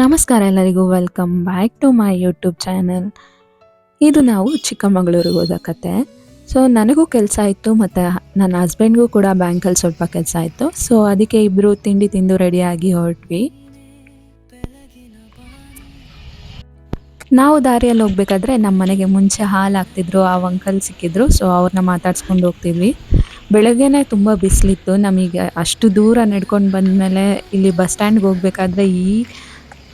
ನಮಸ್ಕಾರ ಎಲ್ಲರಿಗೂ. Welcome back to my YouTube channel ಇದು ನಾವು ಚಿಕ್ಕಮಗಳೂರಿಗೆ ಹೋದ ಕತೆ. ಸೊ ನನಗೂ ಕೆಲಸ ಇತ್ತು ಮತ್ತು ನನ್ನ ಹಸ್ಬೆಂಡ್ಗೂ ಕೂಡ ಬ್ಯಾಂಕಲ್ಲಿ ಸ್ವಲ್ಪ ಕೆಲಸ ಇತ್ತು. ಸೊ ಅದಕ್ಕೆ ಇಬ್ಬರು ತಿಂಡಿ ತಿಂದು ರೆಡಿಯಾಗಿ ಹೊರಟ್ವಿ. ನಾವು ದಾರಿಯಲ್ಲಿ ಹೋಗ್ಬೇಕಾದ್ರೆ ನಮ್ಮ ಮನೆಗೆ ಮುಂಚೆ ಹಾಲು ಹಾಕ್ತಿದ್ರು, ಆ ಅಂಕಲ್ ಸಿಕ್ಕಿದ್ರು. ಸೊ ಅವ್ರನ್ನ ಮಾತಾಡ್ಸ್ಕೊಂಡು ಹೋಗ್ತಿದ್ವಿ. ಬೆಳಗ್ಗೆನೇ ತುಂಬ ಬಿಸಿಲಿತ್ತು. ನಮಗೆ ಅಷ್ಟು ದೂರ ನಡ್ಕೊಂಡು ಬಂದಮೇಲೆ ಇಲ್ಲಿ ಬಸ್ ಸ್ಟ್ಯಾಂಡ್ಗೆ ಹೋಗ್ಬೇಕಾದ್ರೆ ಈ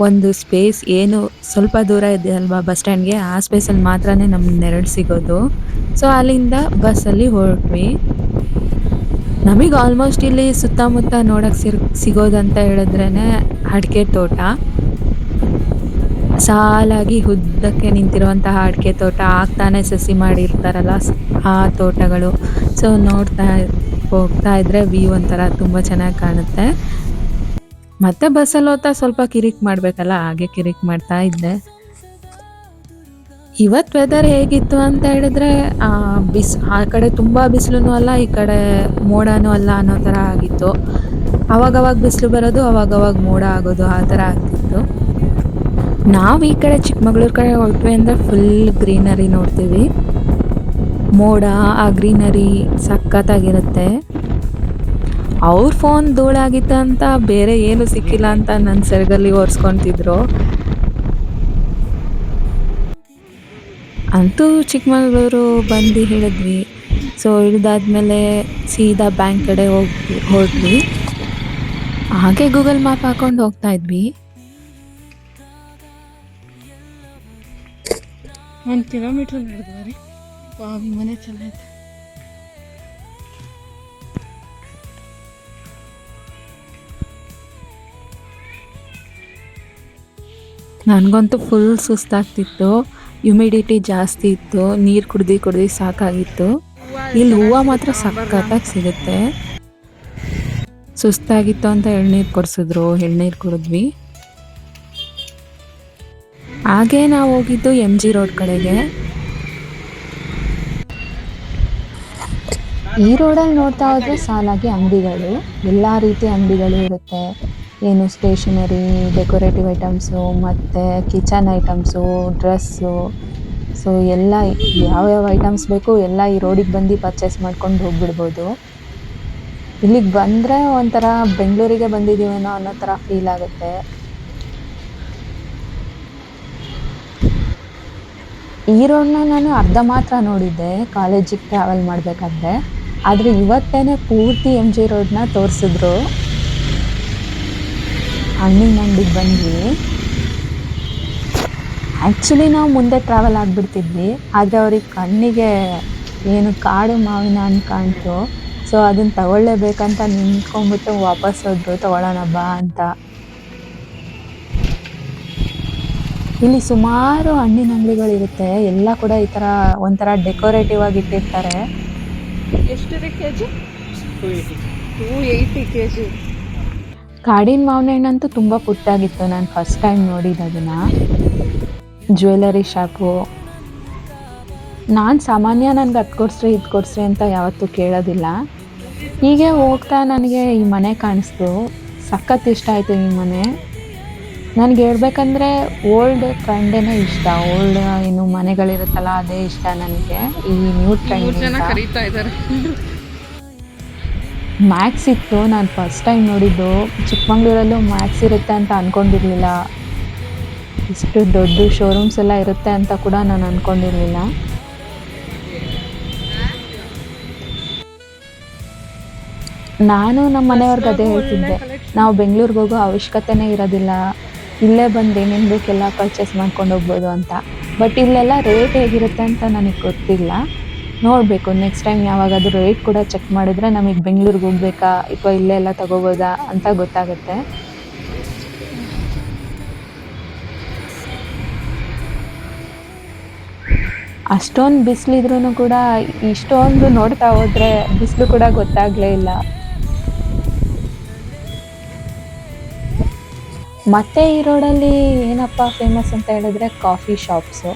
ಒಂದು ಸ್ಪೇಸ್ ಏನು ಸ್ವಲ್ಪ ದೂರ ಇದೆ ಅಲ್ವಾ ಬಸ್ ಸ್ಟ್ಯಾಂಡ್ಗೆ ಆ ಸ್ಪೇಸಲ್ಲಿ ಮಾತ್ರನೇ ನಮ್ಗೆ ನೆರಳು ಸಿಗೋದು. ಸೊ ಅಲ್ಲಿಂದ ಬಸ್ಸಲ್ಲಿ ಹೊರಟ್ವಿ. ನಮಗೆ ಆಲ್ಮೋಸ್ಟ್ ಇಲ್ಲಿ ಸುತ್ತಮುತ್ತ ನೋಡಕ್ಕೆ ಸಿರ್, ಸಿಗೋದಂತ ಹೇಳಿದ್ರೇ ಅಡಿಕೆ ತೋಟ. ಸಾಲಾಗಿ ಉದ್ದಕ್ಕೆ ನಿಂತಿರುವಂತಹ ಅಡಿಕೆ ತೋಟ, ಆಗ್ತಾನೆ ಸಸಿ ಮಾಡಿರ್ತಾರಲ್ಲ ಆ ತೋಟಗಳು. ಸೊ ನೋಡ್ತಾ ಹೋಗ್ತಾ ಇದ್ರೆ ವ್ಯೂ ಒಂಥರ ತುಂಬ ಚೆನ್ನಾಗಿ ಕಾಣುತ್ತೆ. ಮತ್ತೆ ಬಸ್ಸಲ್ಲಿ ಹೋಗ್ತಾ ಸ್ವಲ್ಪ ಕಿರಿಕ್ ಮಾಡಬೇಕಲ್ಲ, ಹಾಗೆ ಕಿರಿಕ್ ಮಾಡ್ತಾ ಇದ್ದೆ. ಇವತ್ತು ವೆದರ್ ಹೇಗಿತ್ತು ಅಂತ ಹೇಳಿದ್ರೆ ಬಿಸ್, ಆ ಕಡೆ ತುಂಬ ಬಿಸಿಲು ಅಲ್ಲ, ಈ ಕಡೆ ಮೋಡನೂ ಅಲ್ಲ ಅನ್ನೋ ಥರ ಆಗಿತ್ತು. ಅವಾಗವಾಗ ಬಿಸಿಲು ಬರೋದು, ಅವಾಗವಾಗ ಮೋಡ ಆಗೋದು, ಆ ಥರ ಆಗ್ತಿತ್ತು. ನಾವು ಈ ಕಡೆ ಚಿಕ್ಕಮಗಳೂರು ಕಡೆ ಹೊರಟ್ವಿ ಅಂದರೆ ಫುಲ್ ಗ್ರೀನರಿ ನೋಡ್ತೀವಿ. ಮೋಡ, ಆ ಗ್ರೀನರಿ ಸಖತ್ತಾಗಿರುತ್ತೆ. ಅವ್ರ ಫೋನ್ ಧೂಳಾಗಿತ್ತು ಅಂತ ಬೇರೆ ಏನು ಸಿಕ್ಕಿಲ್ಲ ಅಂತ ನನ್ನ ಸೆರಗಲ್ಲಿ ಒರೆಸ್ಕೊತಿದ್ರು ಅಂತೂ ಚಿಕ್ಕಮಗಳೂರು ಬಂದು ಹೇಳಿದ್ವಿ. ಸೊ ಇಳಿದಾದ್ಮೇಲೆ ಸೀದಾ ಬ್ಯಾಂಕ್ ಕಡೆ ಹೋಗಿ, ಹೋದ್ವಿ. ಹಾಗೆ ಗೂಗಲ್ ಮ್ಯಾಪ್ ಹಾಕೊಂಡು ಹೋಗ್ತಾ ಇದ್ವಿ. ಒಂದು ಕಿಲೋಮೀಟ್ರ್ ನಡೆದ್ವಿ ಮನೆ ಚೆನ್ನಾಗೈತೆ ನನಗಂತೂ ಫುಲ್ ಸುಸ್ತಾಗ್ತಿತ್ತು ಹ್ಯುಮಿಡಿಟಿ ಜಾಸ್ತಿ ಇತ್ತು, ನೀರು ಕುಡ್ದು ಕುಡ್ದು ಸಾಕಾಗಿತ್ತು. ಇಲ್ಲಿ ಹೂವು ಮಾತ್ರ ಸಖತ್ತಾಗಿ ಸಿಗುತ್ತೆ. ಸುಸ್ತಾಗಿತ್ತು ಅಂತ ಎಳ್ನೀರು ಕೊಡಿಸಿದ್ರು, ಎಳ್ನೀರು ಕುಡಿದ್ವಿ. ಹಾಗೆ ನಾವು ಹೋಗಿದ್ದು ಎಂ ಜಿ ರೋಡ್ ಕಡೆಗೆ. ಈ ರೋಡಲ್ಲಿ ನೋಡ್ತಾ ಹೋದ್ರೆ ಸಾಲಾಗಿ ಅಂಗಡಿಗಳು, ಎಲ್ಲ ರೀತಿ ಅಂಗಡಿಗಳು ಇರುತ್ತೆ. ಏನು ಸ್ಟೇಷನರಿ ಡೆಕೋರೇಟಿವ್ ಐಟಮ್ಸು ಮತ್ತು ಕಿಚನ್ ಐಟಮ್ಸು ಡ್ರೆಸ್ಸು ಸೊ ಎಲ್ಲ ಯಾವ್ಯಾವ ಐಟಮ್ಸ್ ಬೇಕು ಎಲ್ಲ ಈ ರೋಡಿಗೆ ಬಂದು ಪರ್ಚೇಸ್ ಮಾಡ್ಕೊಂಡು ಹೋಗ್ಬಿಡ್ಬೋದು. ಇಲ್ಲಿಗೆ ಬಂದರೆ ಒಂಥರ ಬೆಂಗಳೂರಿಗೆ ಬಂದಿದ್ದೀವೇನೋ ಅನ್ನೋ ಥರ ಫೀಲ್ ಆಗುತ್ತೆ. ಈ ರೋಡನ್ನ ನಾನು ಅರ್ಧ ಮಾತ್ರ ನೋಡಿದ್ದೆ ಕಾಲೇಜಿಗೆ ಟ್ರಾವೆಲ್ ಮಾಡಬೇಕಾದ್ರೆ. ಆದರೆ ಇವತ್ತೇನೆ ಪೂರ್ತಿ ಎಂ ಜಿ ರೋಡ್ನ ತೋರಿಸಿದ್ರು. ಹಣ್ಣಿನ ಅಂಗಡಿಗೆ ಬಂದ್ವಿ. ಆ್ಯಕ್ಚುಲಿ ನಾವು ಮುಂದೆ ಟ್ರಾವೆಲ್ ಆಗಿಬಿಡ್ತಿದ್ವಿ. ಆದರೆ ಅವ್ರಿಗೆ ಕಣ್ಣಿಗೆ ಏನು ಕಾಡು ಮಾವಿನ ಹಣ್ಣು ಕಾಣ್ತು. ಸೊ ಅದನ್ನು ತಗೊಳ್ಳೇಬೇಕಂತ ನಿಂತ್ಕೊಂಡ್ಬಿಟ್ಟು ವಾಪಸ್ ಹೋದ್ರು. ತಗೊಳ್ಳೋಣ ಬಾ ಅಂತ. ಇಲ್ಲಿ ಸುಮಾರು ಹಣ್ಣಿನ ಅಂಗಡಿಗಳಿರುತ್ತೆ. ಎಲ್ಲ ಕೂಡ ಈ ಥರ ಒಂಥರ ಡೆಕೋರೇಟಿವ್ ಆಗಿ ಇಟ್ಟಿರ್ತಾರೆ. ಎಷ್ಟು ರೀ K G two eighty K G ಕಾಡಿನ ಮಾವಿನ ಹಣ್ಣಂತೂ ತುಂಬ ಪುಟ್ಟಾಗಿತ್ತು. ನಾನು ಫಸ್ಟ್ ಟೈಮ್ ನೋಡಿದ್ದು ಅದನ್ನು. ಜ್ಯುವೆಲರಿ ಶಾಪು ನಾನು ಸಾಮಾನ್ಯ ನನಗೆ ಅದು ಕೊಡಿಸ್ರಿ ಇದು ಕೊಡಿಸ್ರಿ ಅಂತ ಯಾವತ್ತೂ ಕೇಳೋದಿಲ್ಲ. ಹೀಗೆ ಹೋಗ್ತಾ ನನಗೆ ಈ ಮನೆ ಕಾಣಿಸ್ತು. ಸಖತ್ ಇಷ್ಟ ಆಯಿತು ಈ ಮನೆ. ನನಗೆ ಹೇಳ್ಬೇಕಂದ್ರೆ ಓಲ್ಡ್ ಟ್ರೆಂಡೇನೇ ಇಷ್ಟ. ಓಲ್ಡ್ ಏನು ಮನೆಗಳಿರುತ್ತಲ್ಲ ಅದೇ ಇಷ್ಟ ನನಗೆ. ಈ ನ್ಯೂ ಟ್ರೆಂಡ್ ಕರೀತಾ ಇದ್ದಾರೆ. ಮ್ಯಾಕ್ಸ್ ಇತ್ತು ನಾನು ಫಸ್ಟ್ ಟೈಮ್ ನೋಡಿದ್ದು. ಚಿಕ್ಕಮಂಗ್ಳೂರಲ್ಲೂ ಮ್ಯಾಕ್ಸ್ ಇರುತ್ತೆ ಅಂತ ಅಂದ್ಕೊಂಡಿರಲಿಲ್ಲ ಇಷ್ಟು ದೊಡ್ಡ ಶೋರೂಮ್ಸ್ ಎಲ್ಲ ಇರುತ್ತೆ ಅಂತ ಕೂಡ ನಾನು ಅಂದ್ಕೊಂಡಿರಲಿಲ್ಲ ನಾನು ನಮ್ಮ ಮನೆಯವ್ರಿಗೆ ಅದೇ ಹೇಳ್ತಿದ್ದೆ. ನಾವು ಬೆಂಗಳೂರಿಗೆ ಹೋಗೋ ಅವಶ್ಯಕತೆನೇ ಇರೋದಿಲ್ಲ. ಇಲ್ಲೇ ಬಂದು ಏನೇನು ಬೇಕೆಲ್ಲ ಪರ್ಚೇಸ್ ಮಾಡ್ಕೊಂಡು ಹೋಗ್ಬೋದು ಅಂತ. ಬಟ್ ಇಲ್ಲೆಲ್ಲ ರೇಟ್ ಹೇಗಿರುತ್ತೆ ಅಂತ ನನಗೆ ಗೊತ್ತಿಲ್ಲ. ನೋಡಬೇಕು. ನೆಕ್ಸ್ಟ್ ಟೈಮ್ ಯಾವಾಗಾದರೂ ರೇಟ್ ಕೂಡ ಚೆಕ್ ಮಾಡಿದ್ರೆ ನಮಗೆ ಬೆಂಗಳೂರಿಗೆ ಹೋಗ್ಬೇಕಾ? ಅಥವಾ ಇಲ್ಲೇ ಎಲ್ಲ ತಗೋಬೋದಾ? ಅಂತ ಗೊತ್ತಾಗುತ್ತೆ. ಅಷ್ಟೊಂದು ಬಿಸಿಲಿದ್ರೂ ಕೂಡ ಇಷ್ಟೊಂದು ನೋಡ್ತಾ ಹೋದರೆ ಬಿಸಿಲು ಕೂಡ ಗೊತ್ತಾಗಲೇ ಇಲ್ಲ. ಮತ್ತೆ ಈ ರೋಡಲ್ಲಿ ಏನಪ್ಪ ಫೇಮಸ್ ಅಂತ ಹೇಳಿದ್ರೆ ಕಾಫಿ ಶಾಪ್ಸು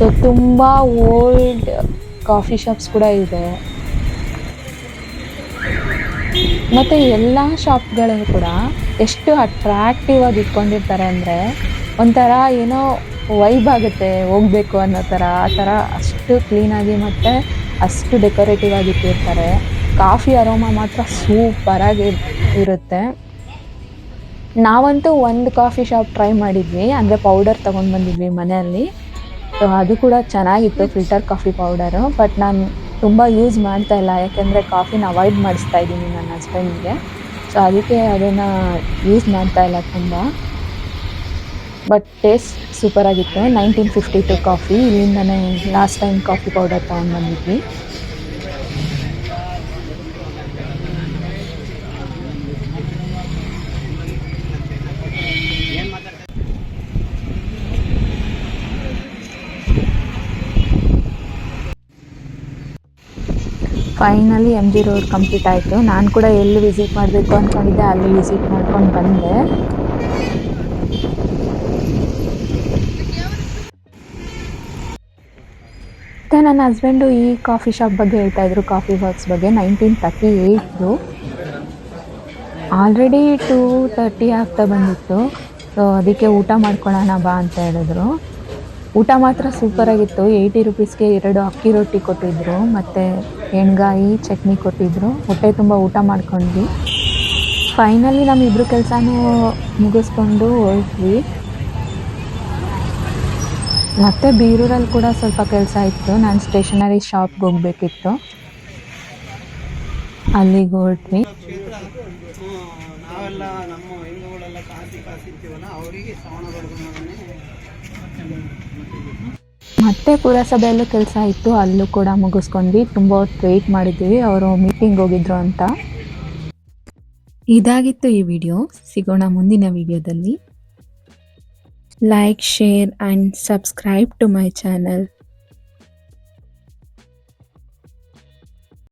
ಸೊ ತುಂಬ ಓಲ್ಡ್ ಕಾಫಿ ಶಾಪ್ಸ್ ಕೂಡ ಇದೆ. ಮತ್ತು ಎಲ್ಲ ಶಾಪ್ಗಳಲ್ಲೂ ಕೂಡ ಎಷ್ಟು ಅಟ್ರಾಕ್ಟಿವ್ ಆಗಿ ಇಟ್ಕೊಂಡಿರ್ತಾರೆ ಅಂದರೆ ಒಂಥರ ಏನೋ ವೈಬ್ ಆಗುತ್ತೆ, ಹೋಗಬೇಕು ಅನ್ನೋ ಥರ. ಆ ಥರ ಅಷ್ಟು ಕ್ಲೀನಾಗಿ ಮತ್ತು ಅಷ್ಟು ಡೆಕೋರೇಟಿವ್ ಆಗಿ ಇಟ್ಟಿರ್ತಾರೆ. ಕಾಫಿ ಅರೋಮ ಮಾತ್ರ ಸೂಪರಾಗಿ ಇರುತ್ತೆ. ನಾವಂತೂ ಒಂದು ಕಾಫಿ ಶಾಪ್ ಟ್ರೈ ಮಾಡಿದ್ವಿ. ಅಂದರೆ ಪೌಡರ್ ತೊಗೊಂಡು ಬಂದಿದ್ವಿ ಮನೆಯಲ್ಲಿ. ಅದು ಕೂಡ ಚೆನ್ನಾಗಿತ್ತು ಫಿಲ್ಟರ್ ಕಾಫಿ ಪೌಡರು ಬಟ್ ನಾನು ತುಂಬ ಯೂಸ್ ಮಾಡ್ತಾ ಇಲ್ಲ. ಯಾಕೆಂದರೆ ಕಾಫಿನ ಅವಾಯ್ಡ್ ಮಾಡಿಸ್ತಾ ಇದ್ದೀನಿ ನನ್ನ ಹಸ್ಬೆಂಡ್ಗೆ ಸೊ ಅದಕ್ಕೆ ಅದನ್ನು ಯೂಸ್ ಮಾಡ್ತಾ ಇಲ್ಲ ತುಂಬ. ಬಟ್ ಟೇಸ್ಟ್ ಸೂಪರಾಗಿತ್ತು ನೈನ್ಟೀನ್ ಫಿಫ್ಟಿ ಟು ಕಾಫಿ ಇಲ್ಲಿಂದನೇ ಲಾಸ್ಟ್ ಟೈಮ್ ಕಾಫಿ ಪೌಡರ್ ತೊಗೊಂಡು ಬಂದಿದ್ವಿ. Finally M G road complete ಆಯಿತು. ನಾನು ಕೂಡ ಎಲ್ಲಿ ವಿಸಿಟ್ ಮಾಡಬೇಕು ಅಂದ್ಕೊಂಡಿದ್ದೆ ಅಲ್ಲಿ ವಿಸಿಟ್ ಮಾಡ್ಕೊಂಡು ಬಂದೆ. ಮತ್ತು ನನ್ನ ಹಸ್ಬೆಂಡು ಈ ಕಾಫಿ ಶಾಪ್ ಬಗ್ಗೆ ಹೇಳ್ತಾ ಇದ್ರು ಕಾಫಿ ವರ್ಕ್ಸ್ ಬಗ್ಗೆ. Nineteen thirty eight already two thirty ಆಗ್ತಾ ಬಂದಿತ್ತು. ಸೊ ಅದಕ್ಕೆ ಊಟ ಮಾಡ್ಕೊಳ್ಳೋಣ ಬಾ ಅಂತ ಹೇಳಿದ್ರು. ಊಟ ಮಾತ್ರ ಸೂಪರಾಗಿತ್ತು ಏಯ್ಟಿ ರುಪೀಸ್ಗೆ ಎರಡು ಅಕ್ಕಿ ರೊಟ್ಟಿ ಕೊಟ್ಟಿದ್ರು, ಮತ್ತು ಎಣ್ಗಾಯಿ, ಚಟ್ನಿ ಕೊಟ್ಟಿದ್ದರು ಹೊಟ್ಟೆ ತುಂಬ ಊಟ ಮಾಡ್ಕೊಂಡ್ವಿ. ಫೈನಲಿ ನಮ್ಮಿಬ್ರು ಕೆಲಸನೂ ಮುಗಿಸ್ಕೊಂಡು ಹೊರಟ್ವಿ ಮತ್ತು ಬೀರೂರಲ್ಲಿ ಕೂಡ ಸ್ವಲ್ಪ ಕೆಲಸ ಇತ್ತು. ನಾನು ಸ್ಟೇಷನರಿ ಶಾಪ್ಗೆ ಹೋಗಬೇಕಿತ್ತು. ಅಲ್ಲಿಗೆ ಹೊರಟ್ವಿ ನಮ್ಮ ಅವರಿಗೆ ಶ್ರವಣ ಮತ್ತೆ ಪುರಸಭೆಯಲ್ಲೂ ಕೆಲಸ ಇತ್ತು, ಅಲ್ಲೂ ಕೂಡ ಮುಗಿಸ್ಕೊಂಡ್ವಿ. ತುಂಬ ಹೊತ್ತು ವೆಯ್ಟ್ ಮಾಡಿದ್ವಿ, ಅವರು ಮೀಟಿಂಗ್ ಹೋಗಿದ್ರು ಅಂತ. ಇದಾಗಿತ್ತು ಈ ವಿಡಿಯೋ ಸಿಗೋಣ ಮುಂದಿನ ವಿಡಿಯೋದಲ್ಲಿ like share and subscribe to my channel